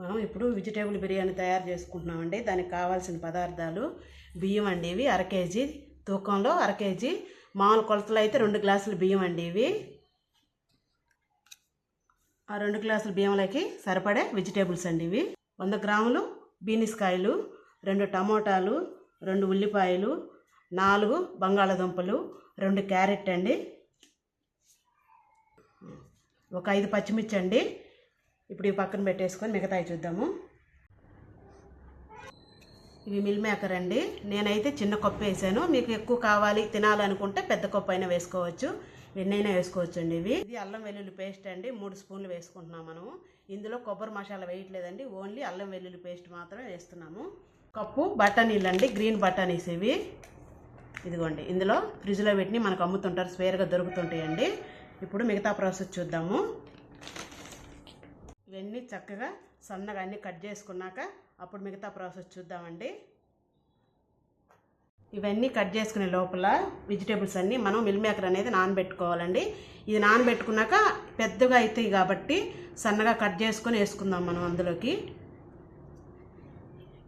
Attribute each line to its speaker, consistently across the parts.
Speaker 1: మనం ఇప్పుడు వెజిటేబుల్ బిర్యానీ తయారు చేసుకుంటున్నామండి. దానికి కావాల్సిన పదార్థాలు బియ్యం అండి ఇవి అర కేజీ తూకంలో అర కేజీ మామూలు కొలతలు అయితే రెండు గ్లాసులు బియ్యం అండి ఇవి. ఆ రెండు గ్లాసుల బియ్యంలోకి సరిపడే వెజిటేబుల్స్ అండి ఇవి. వంద గ్రాములు బీనిస్ కాయలు రెండు టమోటాలు రెండు ఉల్లిపాయలు నాలుగు బంగాళదుంపలు రెండు క్యారెట్ అండి. ఒక ఐదు పచ్చిమిర్చి అండి. ఇప్పుడు ఈ పక్కన పెట్టేసుకొని మిగతాయి చూద్దాము. ఇవి మిల్ మేకర్ అండి. నేనైతే చిన్న కప్పు వేసాను. మీకు ఎక్కువ కావాలి తినాలనుకుంటే పెద్ద కప్పు అయినా వేసుకోవచ్చు. ఎన్నైనా వేసుకోవచ్చు అండి ఇవి. ఇది అల్లం వెల్లుల్లి పేస్ట్ అండి. మూడు స్పూన్లు వేసుకుంటున్నాం మనము. ఇందులో కొబ్బరి మసాలా వేయట్లేదండి. ఓన్లీ అల్లం వెల్లుల్లి పేస్ట్ మాత్రమే వేస్తున్నాము. కప్పు బఠానీలు అండి. గ్రీన్ బఠానీస్ ఇవి. ఇదిగోండి. ఇందులో ఫ్రిడ్జ్లో పెట్టి మనకు అమ్ముతుంటారు. స్వేర్గా దొరుకుతుంటాయండి. ఇప్పుడు మిగతా ప్రాసెస్ చూద్దాము. ఇవన్నీ చక్కగా సన్నగా అన్నీ కట్ చేసుకున్నాక అప్పుడు మిగతా ప్రాసెస్ చూద్దామండి. ఇవన్నీ కట్ చేసుకునే లోపల వెజిటేబుల్స్ అన్నీ మనం మిల్ మేకర్ అనేది నానబెట్టుకోవాలండి. ఇది నానబెట్టుకున్నాక పెద్దగా అవుతాయి కాబట్టి సన్నగా కట్ చేసుకొని వేసుకుందాం మనం అందులోకి.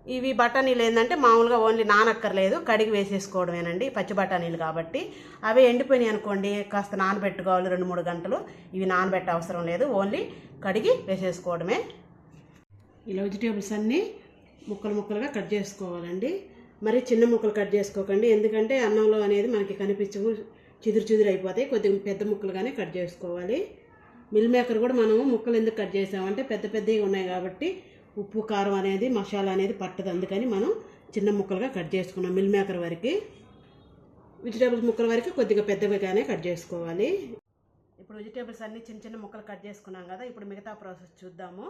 Speaker 1: ఇవి బఠానీలు ఏంటంటే మామూలుగా ఓన్లీ నానక్కర్లేదు కడిగి వేసేసుకోవడమేనండి పచ్చి బఠానీలు కాబట్టి. అవి ఎండిపోయినాయి అనుకోండి కాస్త నానబెట్టుకోవాలి రెండు మూడు గంటలు ఇవి నానబెట్ట అవసరం లేదు ఓన్లీ కడిగి వేసేసుకోవడమే. ఇలా వెజిటేబుల్స్ అన్నీ ముక్కలు ముక్కలుగా కట్ చేసుకోవాలండి. మరి చిన్న ముక్కలు కట్ చేసుకోకండి ఎందుకంటే అన్నంలో అనేది మనకి కనిపించవు చిదురు చిదురు అయిపోతాయి కొద్దిగా పెద్ద ముక్కలుగానే కట్ చేసుకోవాలి. మిల్ మేకర్ కూడా మనము ముక్కలు ఎందుకు కట్ చేసామంటే పెద్ద పెద్దవి ఉన్నాయి కాబట్టి ఉప్పు కారం అనేది మసాలా అనేది పట్టదు. అందుకని మనం చిన్న ముక్కలుగా కట్ చేసుకున్నాం మిల్ మేకర్ వరకు. వెజిటేబుల్స్ ముక్కల వరకు కొద్దిగా పెద్దవిగానే కట్ చేసుకోవాలి. ఇప్పుడు వెజిటేబుల్స్ అన్నీ చిన్న చిన్న ముక్కలు కట్ చేసుకున్నాం కదా ఇప్పుడు మిగతా ప్రాసెస్ చూద్దాము.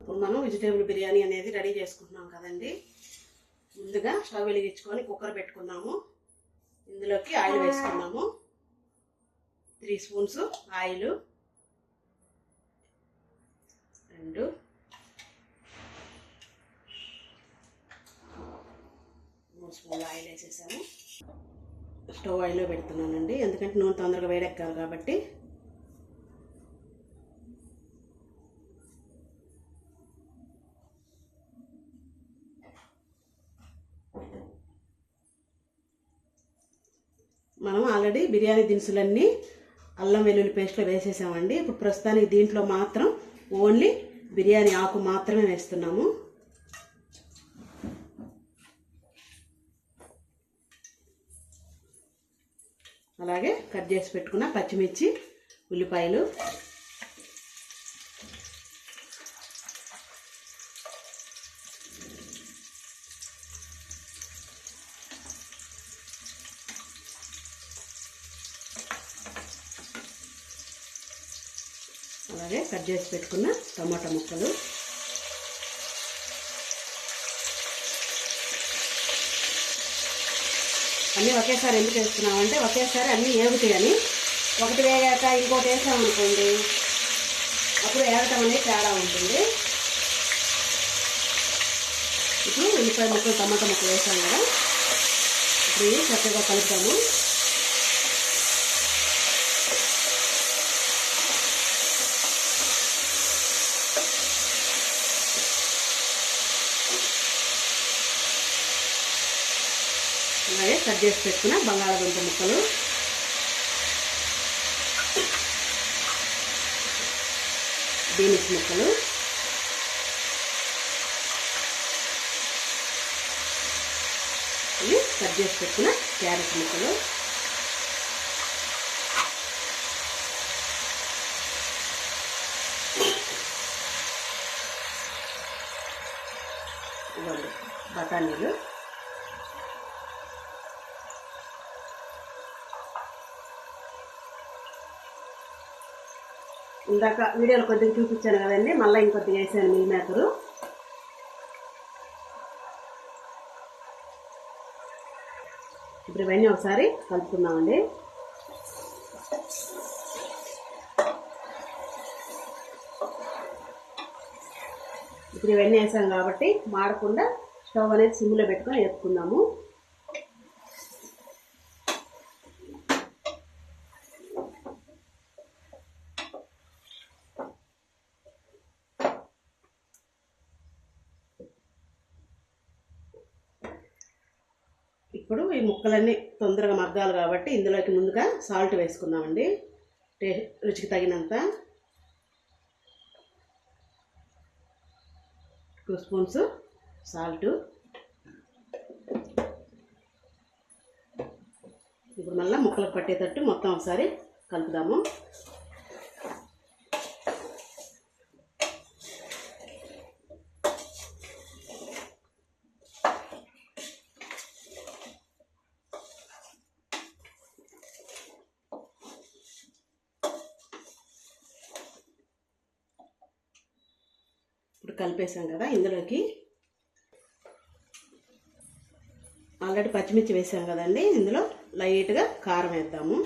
Speaker 1: ఇప్పుడు మనం వెజిటేబుల్ బిర్యానీ అనేది రెడీ చేసుకుంటున్నాం కదండి. ముందుగా స్టవ్ వెలిగించుకొని కుక్కర్ పెట్టుకున్నాము. ఇందులోకి ఆయిల్ వేసుకున్నాము. Three spoons oil. రెండు. మూడు స్పూన్లు ఆయిల్ వేసేసాము. స్టవ్ ఆయిల్లో పెడుతున్నానండి. ఎందుకంటే నూనె తొందరగా వేడెక్కాలి కాబట్టి. మనం ఆల్రెడీ బిర్యానీ దినుసులన్నీ అల్లం వెల్లుల్లి పేస్ట్లో వేసేసామండి. ఇప్పుడు ప్రస్తుతానికి దీంట్లో మాత్రం ఓన్లీ బిర్యానీ ఆకు మాత్రమే వేస్తున్నాము. అలాగే కట్ చేసి పెట్టుకున్న పచ్చిమిర్చి ఉల్లిపాయలు. అలాగే కట్ చేసి పెట్టుకున్న టమాటా ముక్కలు. అన్నీ ఒకేసారి ఎందుకు వేస్తున్నామంటే ఒకేసారి అన్నీ ఏగుతాయని ఒకటి వేగాక ఇంకోటి వేసామనుకోండి అప్పుడు ఏగటం అనేది తేడా ఉంటుంది. ఇప్పుడు ఉల్లిపాయ ముక్కలు టమాటా ముక్కలు వేసాం కదా. ఇప్పుడు చక్కగా కలుపుతాము కట్ చేసి పెట్టుకున్న బంగాళాదుంప ముక్కలు. బీన్స్ ముక్కలు. ఇవి కట్ చేసి పెట్టుకున్న క్యారెట్ ముక్కలు. బఠానీలు. ఇందాక వీడియోలో కొద్దిగా చూపించాను కదండి మళ్ళీ ఇంకొద్దిగా వేసాను మిల్ మేకరు ఇప్పుడు ఇవన్నీ ఒకసారి కలుపుకుందామండి. ఇప్పుడు ఇవన్నీ వేసాం కాబట్టి మాడకుండా స్టవ్ అనేది సిమ్లో పెట్టుకొని వేసుకుందాము ఇప్పుడు ఈ ముక్కలన్నీ తొందరగా మగ్గాలి కాబట్టి ఇందులోకి ముందుగా సాల్ట్ వేసుకుందామండి. టే రుచికి తగినంత. Two spoons salt. ఇప్పుడు మళ్ళీ ముక్కలకు పట్టేటట్టు మొత్తం ఒకసారి కలుపుదాము. కలిపేసాం కదా ఇందులోకి. ఆల్రెడీ పచ్చిమిర్చి వేసాం కదండి. ఇందులో లైట్గా కారం వేద్దాము.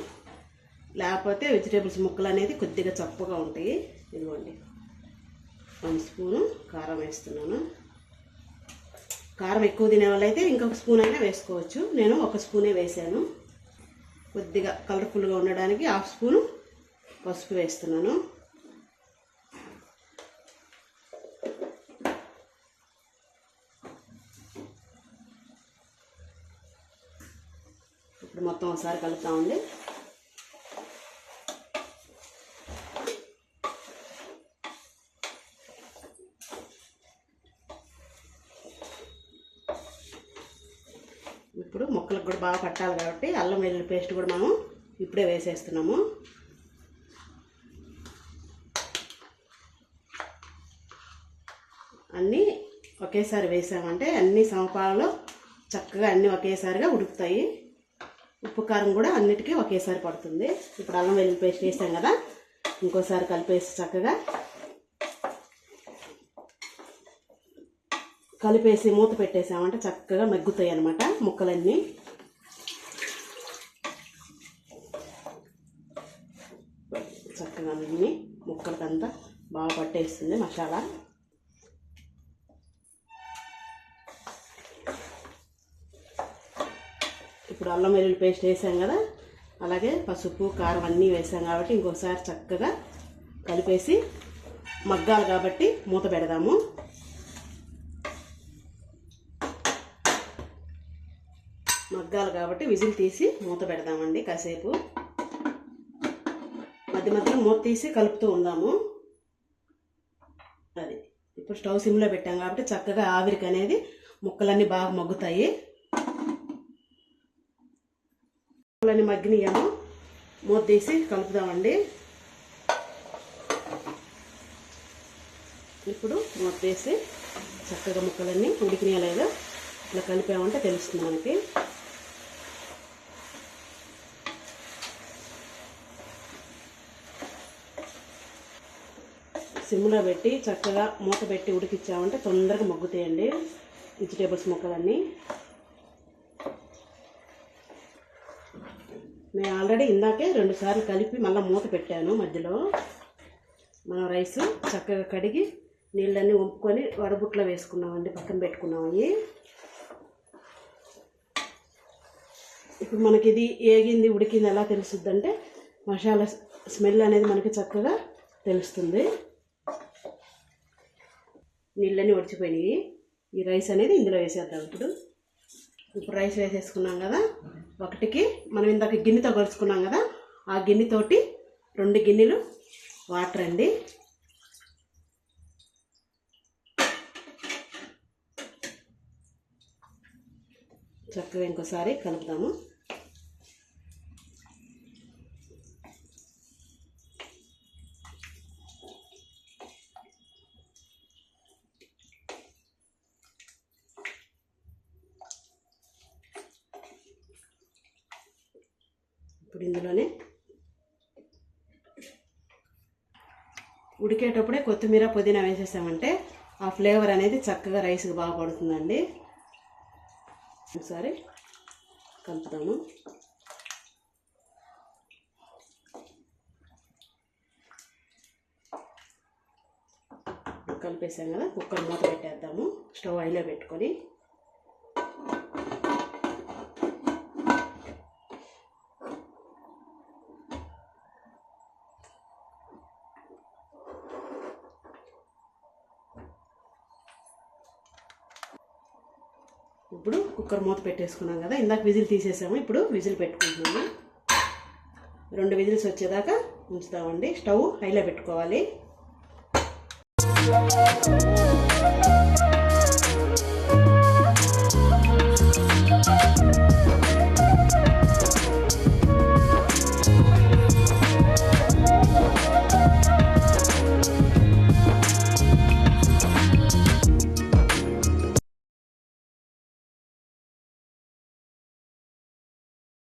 Speaker 1: లేకపోతే వెజిటేబుల్స్ ముక్కలు అనేది కొద్దిగా చప్పుగా ఉంటాయి. ఇదిగోండి. వన్ స్పూను కారం వేస్తున్నాను. కారం ఎక్కువ తినే వాళ్ళైతే ఇంకొక స్పూన్ అయినా వేసుకోవచ్చు. నేను ఒక స్పూనే వేసాను. కొద్దిగా కలర్ఫుల్గా ఉండడానికి హాఫ్ స్పూను పసుపు వేస్తున్నాను. ఇప్పుడు మొత్తం ఒకసారి కలుపుతామండి ఇప్పుడు ముక్కలకు కూడా బాగా పట్టాలి కాబట్టి అల్లం వెల్లుల్లి పేస్ట్ కూడా మనం ఇప్పుడే వేసేస్తున్నాము. అన్నీ ఒకేసారి వేసామంటే అన్ని సమపాలలో చక్కగా అన్నీ ఒకేసారిగా ఉడుకుతాయి. ఉప్పు కారం కూడా అన్నిటికీ ఒకేసారి పడుతుంది. ఇప్పుడు అల్లం వెల్లుల్లి పేస్ట్ వేసాం కదా ఇంకోసారి కలిపేసి చక్కగా కలిపేసి మూత పెట్టేసామంటే చక్కగా మగ్గుతాయి అన్నమాట ముక్కలన్నీ. చక్కగా అన్నీ ముక్కలకంతా బాగా పట్టేస్తుంది మసాలా. ఇప్పుడు అల్లం వెల్లుల్లి పేస్ట్ వేసాం కదా అలాగే పసుపు కారం అన్నీ వేసాం కాబట్టి ఇంకోసారి చక్కగా కలిపేసి మగ్గాలి కాబట్టి మూత పెడదాము. మగ్గాలి కాబట్టి విజిల్ తీసి మూత పెడదామండి కాసేపు. మధ్య మధ్యలో మూత తీసి కలుపుతూ ఉందాము. అది ఇప్పుడు స్టవ్ సిమ్లో పెట్టాం కాబట్టి చక్కగా ఆవిరికి అనేది ముక్కలన్నీ బాగా మగ్గుతాయి. ముక్కలన్నీ మగ్గినాయేమో మూత తీసి కలుపుదామండి. ఇప్పుడు మూత వేసి చక్కగా ముక్కలన్నీ ఉడికినాయా లేదా ఇలా కలిపామంటే తెలుస్తుంది మనకి. సిమ్లో పెట్టి చక్కగా మూత పెట్టి ఉడికిచ్చామంటే తొందరగా మగ్గుతాయండి. వెజిటేబుల్స్ ముక్కలన్నీ. నేను ఆల్రెడీ ఇందాకే రెండు సార్లు కలిపి మళ్ళీ మూత పెట్టాను మధ్యలో. మనం రైస్ చక్కగా కడిగి నీళ్ళన్నీ వంపుకొని వడబుట్లో వేసుకున్నామండి పక్కన పెట్టుకున్నాం అవి. ఇప్పుడు మనకి ఇది ఏగింది ఉడికింది ఎలా తెలుస్తుంది అంటే మసాలా స్మెల్ అనేది మనకి చక్కగా తెలుస్తుంది. నీళ్ళన్నీ ఒడిచిపోయినాయి. ఈ రైస్ అనేది ఇందులో వేసేద్దాం ఇప్పుడు. ఇప్పుడు రైస్ వేసేసుకున్నాం కదా. ఒకటికి మనం ఇందాక గిన్నెతో కలుసుకున్నాం కదా ఆ గిన్నెతోటి రెండు గిన్నెలు వాటర్ అండి. చక్కగా ఇంకోసారి కలుపుదాము. ఇప్పుడు ఇందులోనే ఉడికేటప్పుడే కొత్తిమీర పుదీనా వేసేసామంటే ఆ ఫ్లేవర్ అనేది చక్కగా రైస్కి బాగా పడుతుందండి. ఒకసారి కలుపుతాము కలిపేసాం కదా కుక్కర్ మూత పెట్టేద్దాము స్టవ్ హైలో పెట్టుకొని. ఇప్పుడు కుక్కర్ మూత పెట్టేసుకున్నాం కదా ఇందాక విజిల్ తీసేసాము ఇప్పుడు విజిల్ పెట్టుకుంటున్నాము. రెండు విజిల్స్ వచ్చేదాకా ఉంచుతామండి స్టవ్ హైలో పెట్టుకోవాలి.